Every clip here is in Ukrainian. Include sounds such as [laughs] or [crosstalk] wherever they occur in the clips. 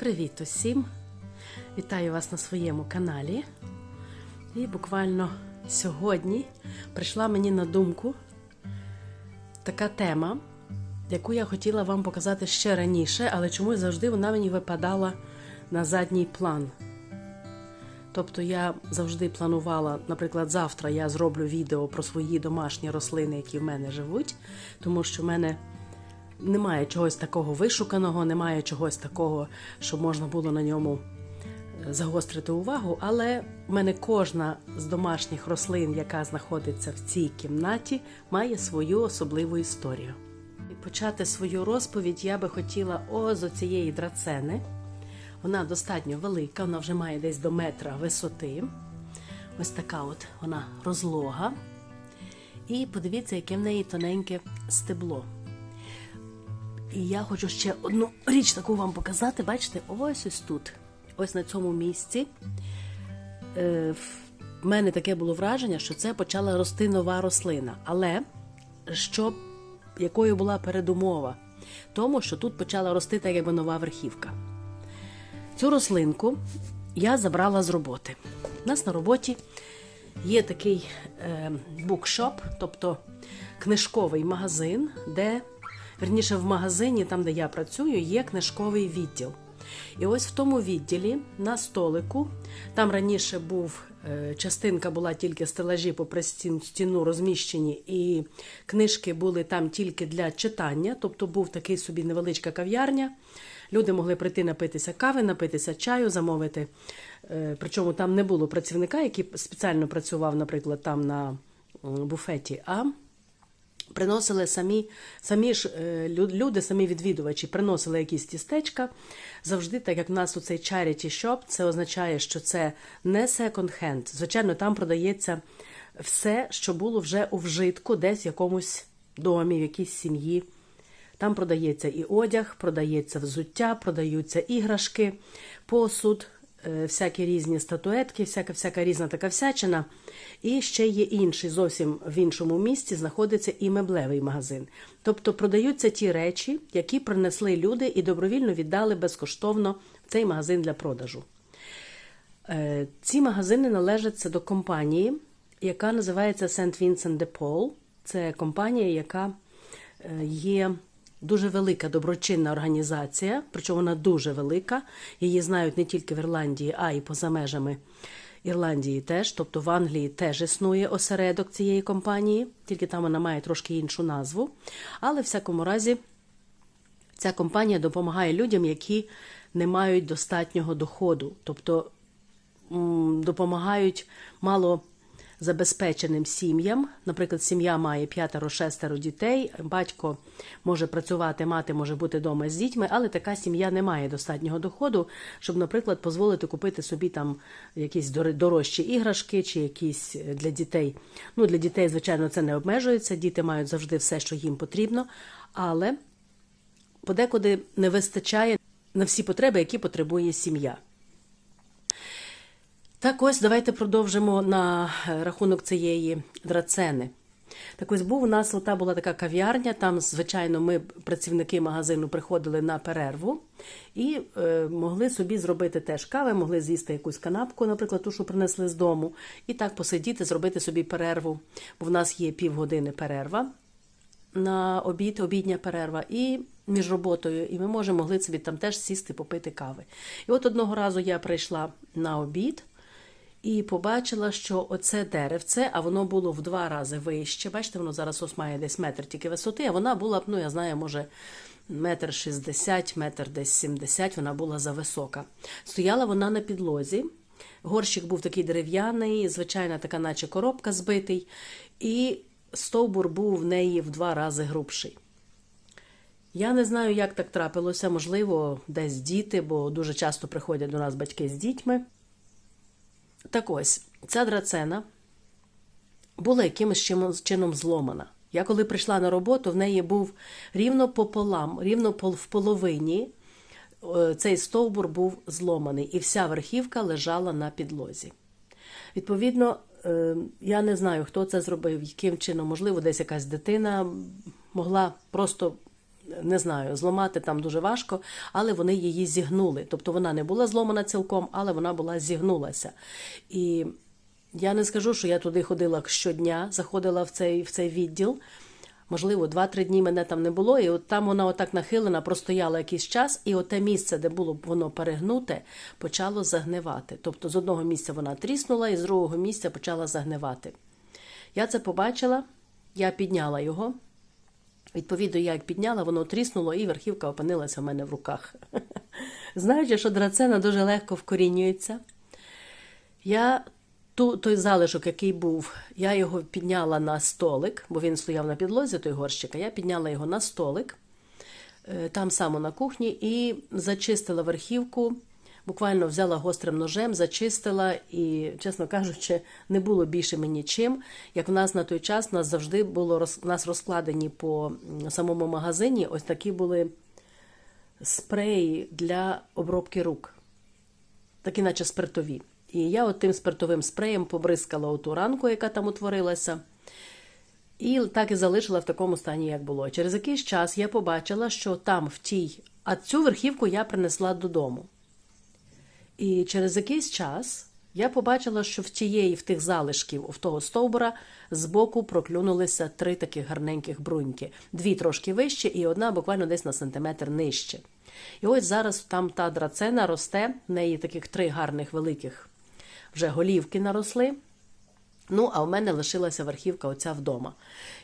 Привіт усім! Вітаю вас на своєму каналі. І буквально сьогодні прийшла мені на думку така тема, яку я хотіла вам показати ще раніше, але чомусь завжди вона мені випадала на задній план. Тобто я завжди планувала, наприклад, завтра я зроблю відео про свої домашні рослини, які в мене живуть, тому що в мене немає чогось такого вишуканого, немає чогось такого, що можна було на ньому е, загострити увагу. Але в мене кожна з домашніх рослин, яка знаходиться в цій кімнаті, має свою особливу історію. І почати свою розповідь я би хотіла о з оцієї драцени. Вона достатньо велика, вона вже має десь до метра висоти. Ось така от вона розлога. І подивіться, яке в неї тоненьке стебло. І я хочу ще одну річ таку вам показати. Бачите, ось ось тут, ось на цьому місці. Е, В мене таке було враження, що це почала рости нова рослина. Але що, якою була передумова? Тому що тут почала рости так якби нова верхівка. Цю рослинку я забрала з роботи. У нас на роботі є такий е, букшоп, тобто книжковий магазин, де, верніше, в магазині, там, де я працюю, є книжковий відділ. І ось в тому відділі на столику, там раніше був е, частинка була тільки стелажі попри стін- стіну розміщені, і книжки були там тільки для читання, тобто був такий собі невеличка кав'ярня. Люди могли прийти напитися кави, напитися чаю, замовити. Е, Причому там не було працівника, який спеціально працював, наприклад, там на буфеті, а приносили самі, самі ж е, люди, самі відвідувачі, приносили якісь тістечка. Завжди, так як в нас у цей charity shop, це означає, що це не second-hand. Звичайно, там продається все, що було вже у вжитку, десь в якомусь домі, в якійсь сім'ї. Там продається і одяг, продається взуття, продаються іграшки, посуд, всякі різні статуетки, всяка всяка різна така всячина. І ще є інший, зовсім в іншому місці знаходиться і меблевий магазин. Тобто продаються ті речі, які принесли люди і добровільно віддали безкоштовно в цей магазин для продажу. Е, Ці магазини належаться до компанії, яка називається St. Vincent de Paul. Це компанія, яка е, є дуже велика доброчинна організація, причому вона дуже велика. Її знають не тільки в Ірландії, а й поза межами Ірландії теж. Тобто в Англії теж існує осередок цієї компанії, тільки там вона має трошки іншу назву. Але в всякому разі. Ця компанія допомагає людям, які не мають достатнього доходу, тобто допомагають мало забезпеченим сім'ям. Наприклад, сім'я має п'ятеро-шестеро дітей, батько може працювати, мати може бути вдома з дітьми, але така сім'я не має достатнього доходу, щоб, наприклад, дозволити купити собі там якісь дор- дорожчі іграшки чи якісь е, для дітей. Ну, для дітей, звичайно, це не обмежується. Діти мають завжди все, що їм потрібно, але подекуди не вистачає на всі потреби, які потребує сім'я. Так ось давайте продовжимо на е, рахунок цієї драцени. Так ось був у нас ота була така кав'ярня. Там, звичайно, ми, працівники магазину, приходили на перерву і е, могли собі зробити теж кави, могли з'їсти якусь канапку, наприклад, ту, що принесли з дому, і так посидіти, зробити собі перерву. Бо в нас є півгодини перерва на обід, обідня перерва, і між роботою, і ми можемо могли собі там теж сісти, попити кави. І от одного разу я прийшла на обід і побачила, що оце деревце, а воно було в два рази вище. Бачите, воно зараз ось має десь метр тільки висоти, а вона була б, ну я знаю, може. Метр шістдесят, метр десь сімдесят, вона була зависока. Стояла вона на підлозі. Горщик був такий дерев'яний, звичайна така, наче коробка збитий, і стовбур був в неї в два рази грубший. Я не знаю, як так трапилося, можливо, десь діти, бо дуже часто приходять до нас батьки з дітьми. Так ось, ця драцена була якимось чином зломана. Я коли прийшла на роботу, в неї був рівно пополам, рівно в половині е, цей стовбур був зломаний, і вся верхівка лежала на підлозі. Відповідно, е, я не знаю, хто це зробив, яким чином, можливо, десь якась дитина могла просто не знаю, зламати там дуже важко, але вони її зігнули. Тобто вона не була зломана цілком, але вона була зігнулася. І я не скажу, що я туди ходила щодня, заходила в цей, в цей відділ. Можливо, 2-3 дні мене там не було, і от там вона отак нахилена, простояла якийсь час, і оте місце, де було воно перегнуте, почало загнивати. Тобто з одного місця вона тріснула, і з другого місця почала загнивати. Я це побачила, я підняла його. Відповідно, я як підняла, воно тріснуло, і верхівка опинилася в мене в руках. [laughs] Знаючи, що драцена дуже легко вкорінюється, я ту, той залишок, який був, я його підняла на столик, бо він стояв на підлозі той горщик, а я підняла його на столик, е, там само на кухні, і зачистила верхівку. Буквально взяла гострим ножем, зачистила, і, чесно кажучи, не було більше мені чим. Як в нас на той час нас завжди було роз, нас розкладені по самому магазині ось такі були спреї для обробки рук, такі, наче спиртові. І я от тим спиртовим спреєм побризкала оту ранку, яка там утворилася, і так і залишила в такому стані, як було. Через якийсь час я побачила, що там в тій, а цю верхівку я принесла додому. І через якийсь час я побачила, що в тієї, в тих залишків, в того стовбура, збоку проклюнулися три таких гарненьких бруньки. Дві трошки вище, і одна буквально десь на сантиметр нижче. І ось зараз там та драцена росте, в неї таких три гарних великих вже голівки наросли. Ну, а в мене лишилася верхівка оця вдома.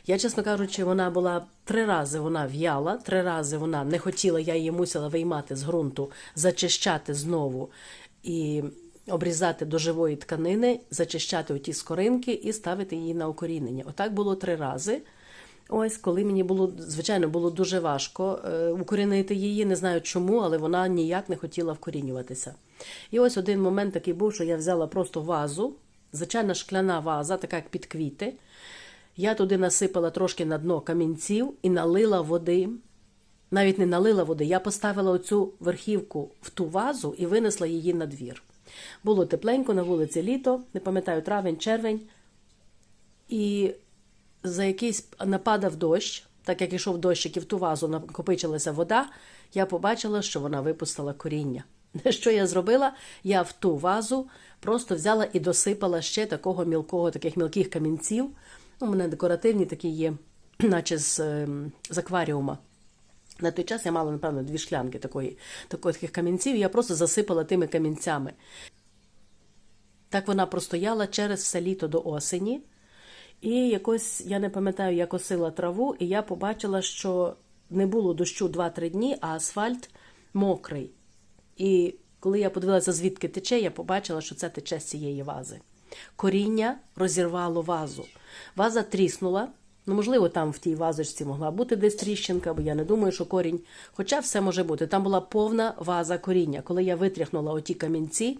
Я, чесно кажучи, вона була три рази вона в'яла, три рази вона не хотіла, я її мусила виймати з ґрунту, зачищати знову і обрізати до живої тканини, зачищати оті скоринки і ставити її на укорінення. Отак було три рази. Ось, коли мені було, звичайно, було дуже важко е, укорінити її, не знаю чому, але вона ніяк не хотіла вкорінюватися. І ось один момент такий був, що я взяла просто вазу, звичайна шкляна ваза, така як під квіти. Я туди насипала трошки на дно камінців і налила води. Навіть не налила води, я поставила оцю верхівку в ту вазу і винесла її на двір. Було тепленько на вулиці літо, не пам'ятаю, травень, червень. І за якийсь нападав дощ, так як ішов дощик і в ту вазу накопичилася вода, я побачила, що вона випустила коріння. [laughs] Що я зробила? Я в ту вазу просто взяла і досипала ще такого мілкого, таких мілких камінців. Ну, У мене декоративні такі є, [clears throat] наче з, ем, з акваріума. На той час я мала, напевно, дві шклянки такої, такої, таких камінців, і я просто засипала тими камінцями. Так вона простояла через все літо до осені. І якось, я не пам'ятаю, я косила траву, і я побачила, що не було дощу 2-3 дні, а асфальт мокрий. І коли я подивилася, звідки тече, я побачила, що це тече з цієї вази. Коріння розірвало вазу. Ваза тріснула. Ну, можливо, там в тій вазочці могла бути десь тріщинка, бо я не думаю, що корінь. Хоча все може бути. Там була повна ваза коріння. Коли я витряхнула оті камінці,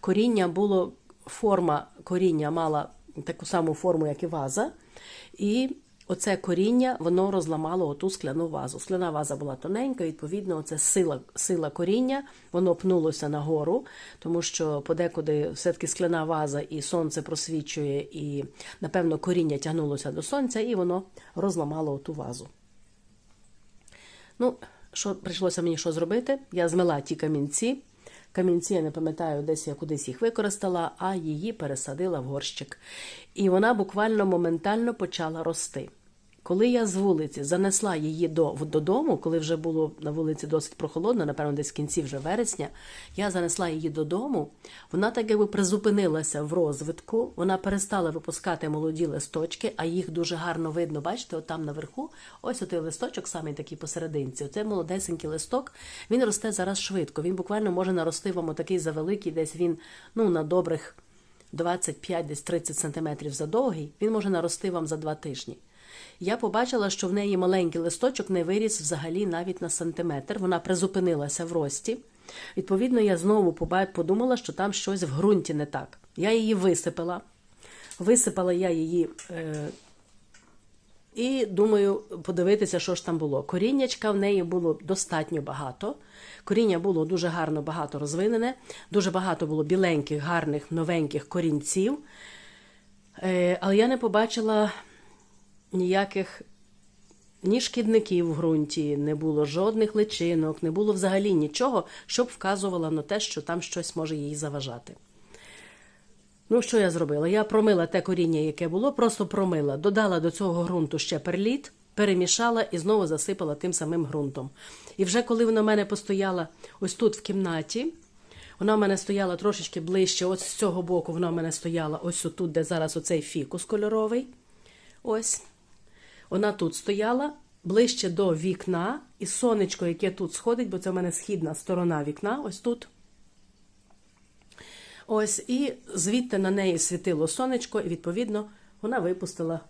коріння було, форма коріння мала таку саму форму, як і ваза. І оце коріння воно розламало оту скляну вазу. Скляна ваза була тоненька, відповідно, оце сила сила коріння, воно пнулося нагору, тому що подекуди все-таки скляна ваза і сонце просвічує, і, напевно, коріння тягнулося до сонця, і воно розламало оту вазу. Ну, що прийшлося мені що зробити? Я змила ті камінці. Камінці, я не пам'ятаю, десь я кудись їх використала, а її пересадила в горщик. І вона буквально моментально почала рости. Коли я з вулиці занесла її до, додому, коли вже було на вулиці досить прохолодно, напевно, десь в кінці вже вересня, я занесла її додому, вона так якби призупинилася в розвитку, вона перестала випускати молоді листочки, а їх дуже гарно видно. Бачите, от там наверху, ось отий листочок, саме такий посерединці. Оцей молодесенький листок, він росте зараз швидко. Він буквально може нарости вам отакий завеликий, десь він ну, на добрих 25-30 сантиметрів задовгий, він може нарости вам за два тижні. Я побачила, що в неї маленький листочок не виріс взагалі навіть на сантиметр. Вона призупинилася в рості. Відповідно, я знову подумала, що там щось в ґрунті не так. Я її висипала. Висипала я її е, і думаю, подивитися, що ж там було. Коріннячка в неї було достатньо багато. Коріння було дуже гарно багато розвинене, дуже багато було біленьких, гарних, новеньких корінців. Е, але я не побачила ніяких ні шкідників в ґрунті, не було жодних личинок, не було взагалі нічого, щоб вказувало на те, що там щось може їй заважати. Ну, що я зробила? Я промила те коріння, яке було, просто промила, додала до цього ґрунту ще перліт, перемішала і знову засипала тим самим ґрунтом. І вже коли вона в мене постояла ось тут в кімнаті, вона в мене стояла трошечки ближче, ось з цього боку вона в мене стояла ось тут, де зараз оцей фікус кольоровий. Ось. Вона тут стояла ближче до вікна, і сонечко, яке тут сходить, бо це в мене східна сторона вікна, ось тут. Ось, і звідти на неї світило сонечко, і, відповідно, вона випустила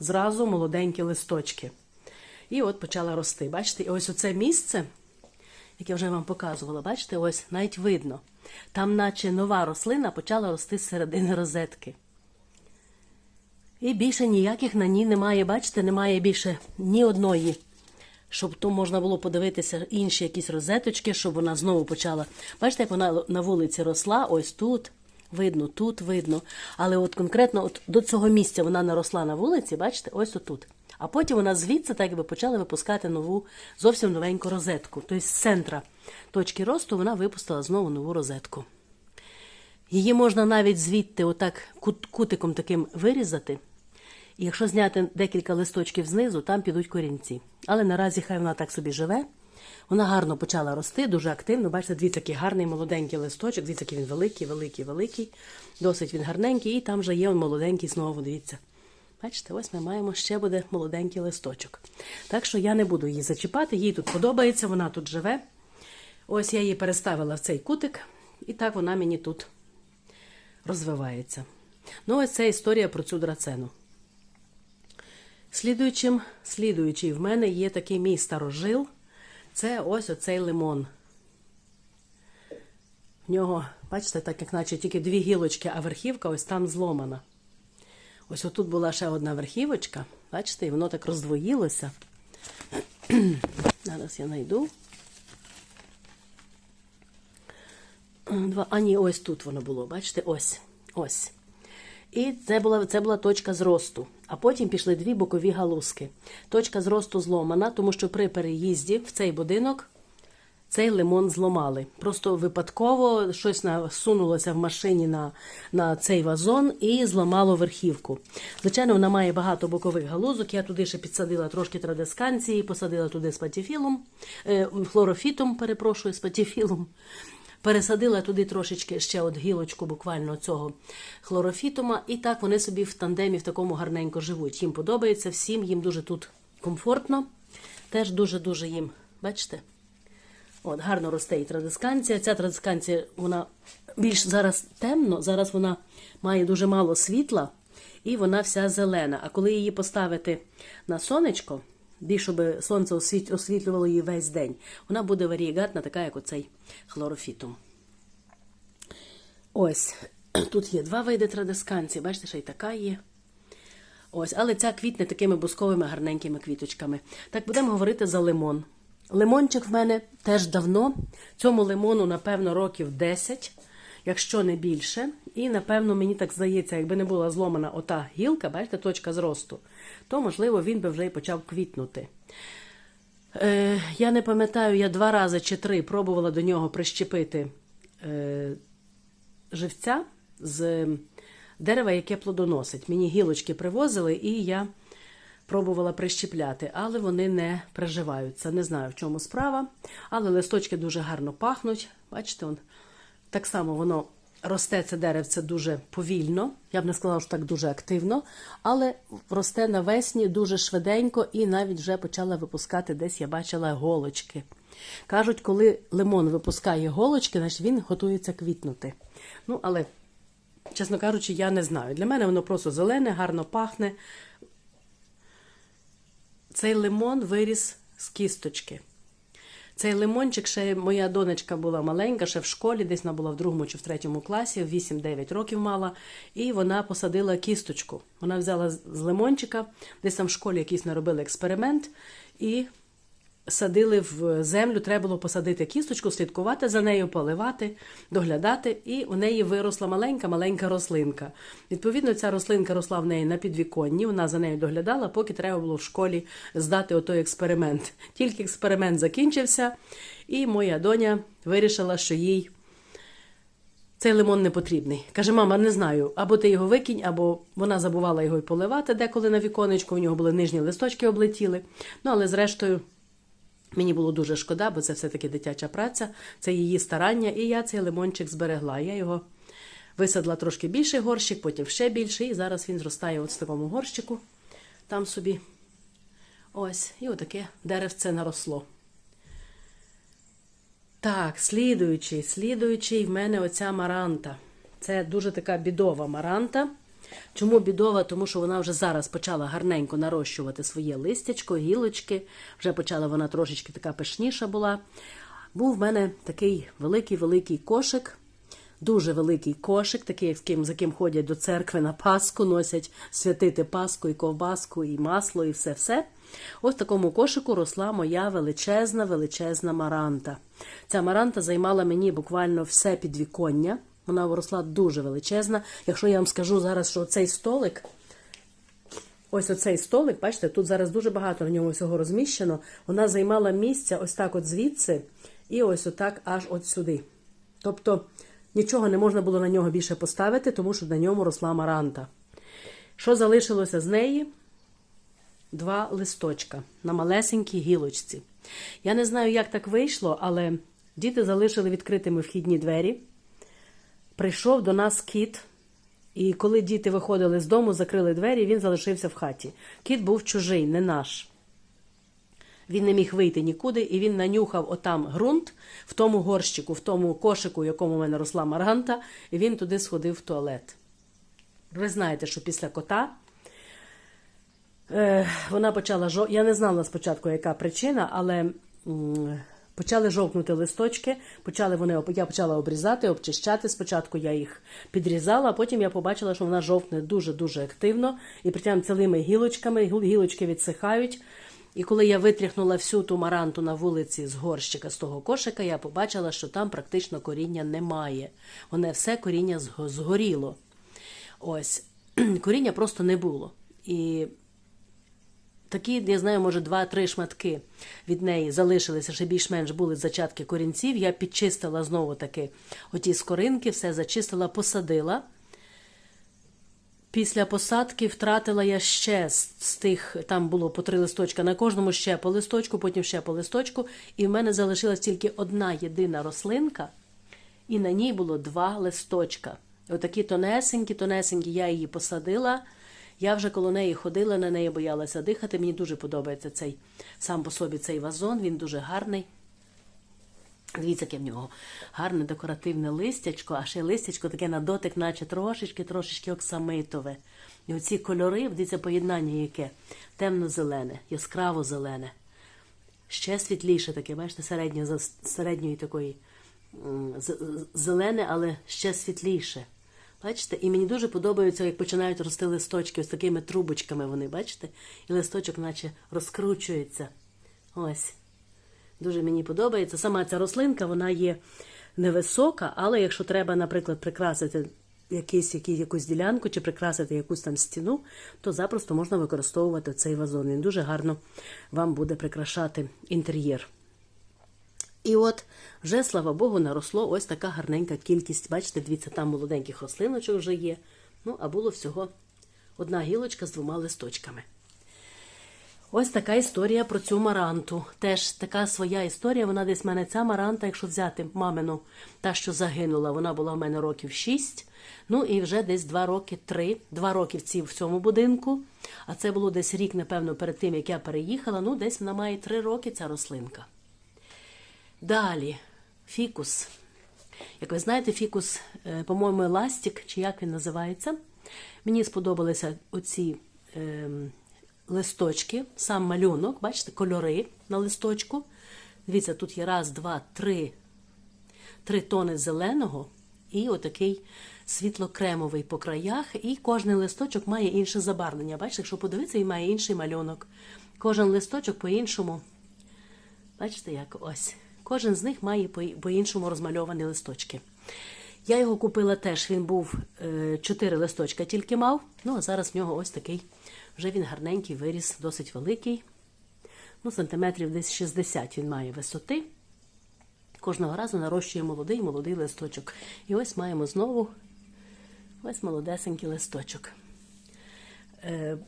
зразу молоденькі листочки. І от почала рости. Бачите, і ось оце місце, яке вже вам показувала, бачите, ось навіть видно. Там, наче нова рослина, почала рости з середини розетки. І більше ніяких на ній немає, бачите, немає більше ні одної, щоб то можна було подивитися інші якісь розеточки, щоб вона знову почала. Бачите, як вона на вулиці росла, ось тут видно, тут видно. Але от конкретно от до цього місця вона наросла на вулиці, бачите, ось отут. А потім вона звідси так якби почала випускати нову, зовсім новеньку розетку. Тобто з центра точки росту вона випустила знову нову розетку. Її можна навіть звідти, отак кутиком таким вирізати. І якщо зняти декілька листочків знизу, там підуть корінці. Але наразі хай вона так собі живе. Вона гарно почала рости, дуже активно. Бачите, дивіться, який гарний молоденький листочок. Дивіться, який він великий, великий, великий. Досить він гарненький. І там вже є он молоденький знову. Дивіться. Бачите, ось ми маємо ще буде молоденький листочок. Так що я не буду її зачіпати, їй тут подобається, вона тут живе. Ось я її переставила в цей кутик, і так вона мені тут розвивається. Ну, ось це історія про цю драцену. Слідуючим, слідуючий в мене є такий мій старожил. Це ось оцей лимон. В нього, бачите, так як наче тільки дві гілочки, а верхівка ось там зломана. Ось отут була ще одна верхівочка. Бачите, і воно так роздвоїлося. [clears throat] Зараз я знайду. Два. А ні, ось тут воно було. Бачите, ось. Ось. І це була, це була точка зросту. А потім пішли дві бокові галузки. Точка зросту зломана, тому що при переїзді в цей будинок цей лимон зломали. Просто випадково щось насунулося в машині на, на цей вазон і зламало верхівку. Звичайно, вона має багато бокових галузок. Я туди ще підсадила трошки традисканції, посадила туди спатіфілом, е, хлорофітом, перепрошую, спатіфілом. Пересадила туди трошечки ще от гілочку буквально цього хлорофітума, і так вони собі в тандемі в такому гарненько живуть. Їм подобається всім, їм дуже тут комфортно. Теж дуже-дуже їм, бачите? От, гарно росте і традисканція. Ця традисканція, вона більш зараз темно, зараз вона має дуже мало світла, і вона вся зелена. А коли її поставити на сонечко, більш щоб сонце освітлювало її весь день, вона буде варієгатна, така, як оцей хлорофітум. Ось, [clears throat] тут є два види традисканції, бачите, ще й така є. Ось, але ця квітне такими бусковими гарненькими квіточками. Так будемо говорити за лимон. Лимончик в мене теж давно. Цьому лимону, напевно, років 10, якщо не більше. І, напевно, мені так здається, якби не була зломана ота гілка, бачите, точка зросту, то, можливо, він би вже і почав квітнути. Е, я не пам'ятаю, я два рази чи три пробувала до нього прищепити е, живця з дерева, яке плодоносить. Мені гілочки привозили, і я пробувала прищепляти, але вони не приживаються. Не знаю, в чому справа. Але листочки дуже гарно пахнуть. Бачите, он, так само воно росте це деревце дуже повільно. Я б не сказала, що так дуже активно, але росте навесні дуже швиденько і навіть вже почала випускати десь, я бачила, голочки. Кажуть, коли лимон випускає голочки, значить він готується квітнути. Ну, але, чесно кажучи, я не знаю. Для мене воно просто зелене, гарно пахне. Цей лимон виріс з кісточки. Цей лимончик ще моя донечка була маленька, ще в школі, десь вона була в другому чи в третьому класі, 8-9 років мала, і вона посадила кісточку. Вона взяла з лимончика, десь там в школі якийсь наробили експеримент, і садили в землю, треба було посадити кісточку, слідкувати за нею, поливати, доглядати, і у неї виросла маленька-маленька рослинка. Відповідно, ця рослинка росла в неї на підвіконні, вона за нею доглядала, поки треба було в школі здати отой експеримент. Тільки експеримент закінчився, і моя доня вирішила, що їй. Цей лимон не потрібний. Каже, мама, не знаю, або ти його викинь, або вона забувала його й поливати деколи на віконечко, у нього були нижні листочки облетіли. Ну, але зрештою, мені було дуже шкода, бо це все-таки дитяча праця, це її старання, і я цей лимончик зберегла. Я його висадила трошки більший горщик, потім ще більший, і зараз він зростає от в такому горщику, там собі. Ось, і отаке деревце наросло. Так, слідуючий, слідуючий в мене оця маранта. Це дуже така бідова маранта. Чому бідова? Тому що вона вже зараз почала гарненько нарощувати своє листячко, гілочки. Вже почала вона трошечки така пишніша була. Був в мене такий великий-великий кошик, дуже великий кошик, такий, з ким, за ким ходять до церкви на Пасху, носять святити Пасху і ковбаску, і масло, і все-все. Ось в такому кошику росла моя величезна, величезна маранта. Ця маранта займала мені буквально все підвіконня. Вона виросла дуже величезна. Якщо я вам скажу зараз, що цей столик, ось оцей столик, бачите, тут зараз дуже багато в ньому всього розміщено. Вона займала місця ось так от звідси, і ось отак аж от сюди. Тобто нічого не можна було на нього більше поставити, тому що на ньому росла маранта. Що залишилося з неї? Два листочка на малесенькій гілочці. Я не знаю, як так вийшло, але діти залишили відкритими вхідні двері. Прийшов до нас кіт, і коли діти виходили з дому, закрили двері, він залишився в хаті. Кіт був чужий, не наш. Він не міг вийти нікуди, і він нанюхав отам ґрунт в тому горщику, в тому кошику, в якому в мене росла маранта, і він туди сходив в туалет. Ви знаєте, що після кота е, вона почала жов... Я не знала спочатку, яка причина, але почали жовкнути листочки, почали вони, я почала обрізати, обчищати. Спочатку я їх підрізала, а потім я побачила, що вона жовкне дуже-дуже активно і притягом цілими гілочками, гіл- гілочки відсихають. І коли я витряхнула всю ту маранту на вулиці з горщика, з того кошика, я побачила, що там практично коріння немає. Воно все коріння згоріло. Ось, [clears throat] коріння просто не було. І такі, я знаю, може, два-три шматки від неї залишилися, ще більш-менш були зачатки корінців. Я підчистила знову таки оті скоринки, все зачистила, посадила. Після посадки втратила я ще з тих, там було по три листочка, на кожному ще по листочку, потім ще по листочку. І в мене залишилась тільки одна єдина рослинка, і на ній було два листочка. Отакі тонесенькі, тонесенькі, я її посадила. Я вже коло неї ходила, на неї боялася дихати. Мені дуже подобається цей сам по собі цей вазон, він дуже гарний. Дивіться, яке в нього гарне декоративне листячко, а ще листячко таке на дотик, наче трошечки, трошечки оксамитове. І оці кольори, дивіться, поєднання яке темно-зелене, яскраво-зелене. Ще світліше таке, бачите, середньо, середньої такої зелене, але ще світліше. Бачите? І мені дуже подобається, як починають рости листочки, ось такими трубочками вони, бачите? І листочок наче розкручується. Ось. Дуже мені подобається. Сама ця рослинка, вона є невисока, але якщо треба, наприклад, прикрасити який, якусь ділянку чи прикрасити якусь там стіну, то запросто можна використовувати цей вазон. Він дуже гарно вам буде прикрашати інтер'єр. І от вже, слава Богу, наросло ось така гарненька кількість. Бачите, дивіться, там молоденьких рослиночок вже є. Ну, а було всього одна гілочка з двома листочками. Ось така історія про цю маранту. Теж така своя історія. Вона десь в мене ця маранта, якщо взяти мамину, та, що загинула, вона була в мене років 6. Ну і вже десь 2 роки, 3, 2 роки в цьому будинку. А це було десь рік, напевно, перед тим, як я переїхала. Ну, десь вона має 3 роки, ця рослинка. Далі, фікус. Як ви знаєте, фікус, е, по-моєму, еластик, чи як він називається. Мені сподобалися оці е, листочки, сам малюнок, бачите, кольори на листочку. Дивіться, тут є раз, два, три, три тони зеленого і отакий світло-кремовий по краях. І кожен листочок має інше забарвлення. Бачите, якщо подивитися, він має інший малюнок. Кожен листочок по-іншому Бачите, як ось. Кожен з них має по- по-іншому розмальовані листочки. Я його купила теж, він був е, 4 листочка тільки мав. Ну, а зараз в нього ось такий, вже він гарненький, виріс, досить великий. Ну, сантиметрів десь 60 він має висоти. Кожного разу нарощує молодий молодий листочок. І ось маємо знову ось молодесенький листочок. Е,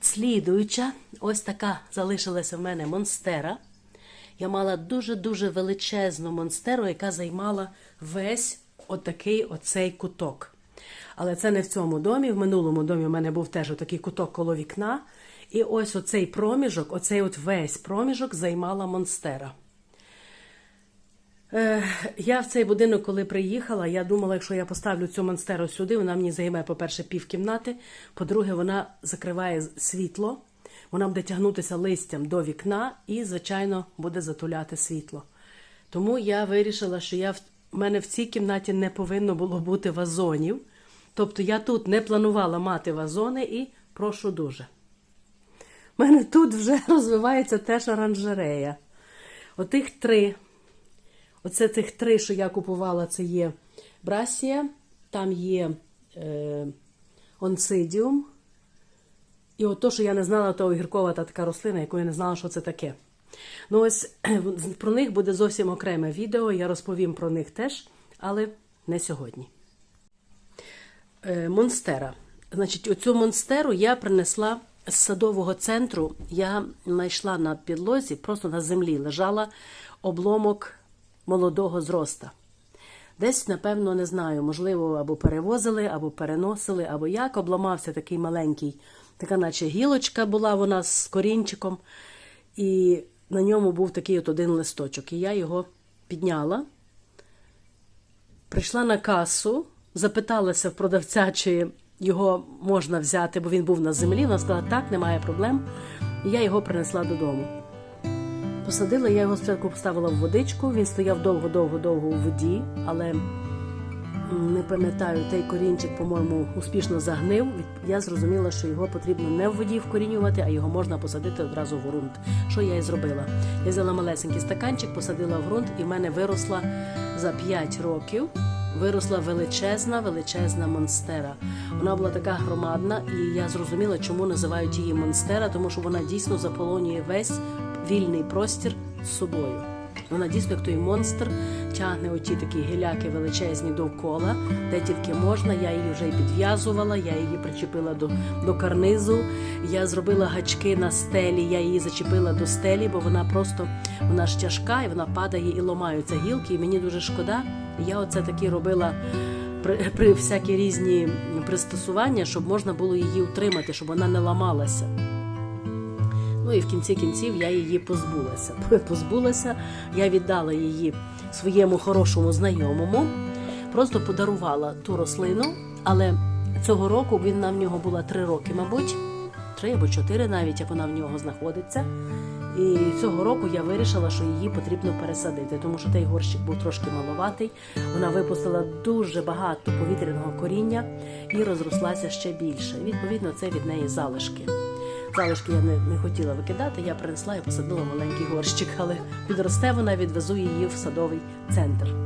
слідуюча, ось така залишилася в мене монстера. Я мала дуже-дуже величезну монстеру, яка займала весь отакий оцей куток. Але це не в цьому домі. В минулому домі в мене був теж отакий куток коло вікна. І ось оцей проміжок, оцей от весь проміжок займала монстера. Е, я в цей будинок, коли приїхала, я думала, якщо я поставлю цю монстеру сюди, вона мені займе, по-перше, пів кімнати, по-друге, вона закриває світло, вона буде тягнутися листям до вікна і, звичайно, буде затуляти світло. Тому я вирішила, що я в мене в цій кімнаті не повинно було бути вазонів. Тобто я тут не планувала мати вазони і прошу дуже. У мене тут вже [laughs] розвивається теж оранжерея. Отих три. Оце цих три, що я купувала, це є брасія, там є е, онсидіум. І от то, що я не знала, то огіркова та така рослина, яку я не знала, що це таке. Ну, ось [clears throat] про них буде зовсім окреме відео, я розповім про них теж, але не сьогодні. Е, Монстера. Значить, оцю монстеру я принесла з садового центру. Я знайшла на підлозі, просто на землі лежала обломок молодого зроста. Десь, напевно, не знаю, можливо, або перевозили, або переносили, або як. Обламався такий маленький, така, наче гілочка була вона з корінчиком, і на ньому був такий от один листочок. І я його підняла, прийшла на касу, запиталася в продавця, чи його можна взяти, бо він був на землі. Вона сказала, так, немає проблем. І я його принесла додому. Посадила, я його спочатку поставила в водичку, він стояв довго-довго-довго у воді, але не пам'ятаю, той корінчик, по-моєму, успішно загнив. Я зрозуміла, що його потрібно не в воді вкорінювати, а його можна посадити одразу в ґрунт. Що я і зробила? Я взяла малесенький стаканчик, посадила в ґрунт, і в мене виросла за 5 років. Виросла величезна, величезна монстера. Вона була така громадна, і я зрозуміла, чому називають її монстера, тому що вона дійсно заполонює весь вільний простір з собою. Вона дійсно, як той монстр, тягне оті такі гіляки величезні довкола, де тільки можна. Я її вже й підв'язувала, я її причепила до, до карнизу. Я зробила гачки на стелі, я її зачепила до стелі, бо вона просто вона ж тяжка і вона падає і ломаються гілки. І мені дуже шкода. Я оце таки робила при, при всякі різні пристосування, щоб можна було її утримати, щоб вона не ламалася. Ну і в кінці кінців я її позбулася. [laughs] Позбулася, я віддала її своєму хорошому знайомому, просто подарувала ту рослину, але цього року він в нього була три роки, мабуть, три або чотири навіть, як вона в нього знаходиться. І цього року я вирішила, що її потрібно пересадити, тому що той горщик був трошки маловатий. Вона випустила дуже багато повітряного коріння і розрослася ще більше. Відповідно, це від неї залишки. Залишки я не, не хотіла викидати, я принесла і посадила маленький горщик, але підросте вона, відвезу її в садовий центр.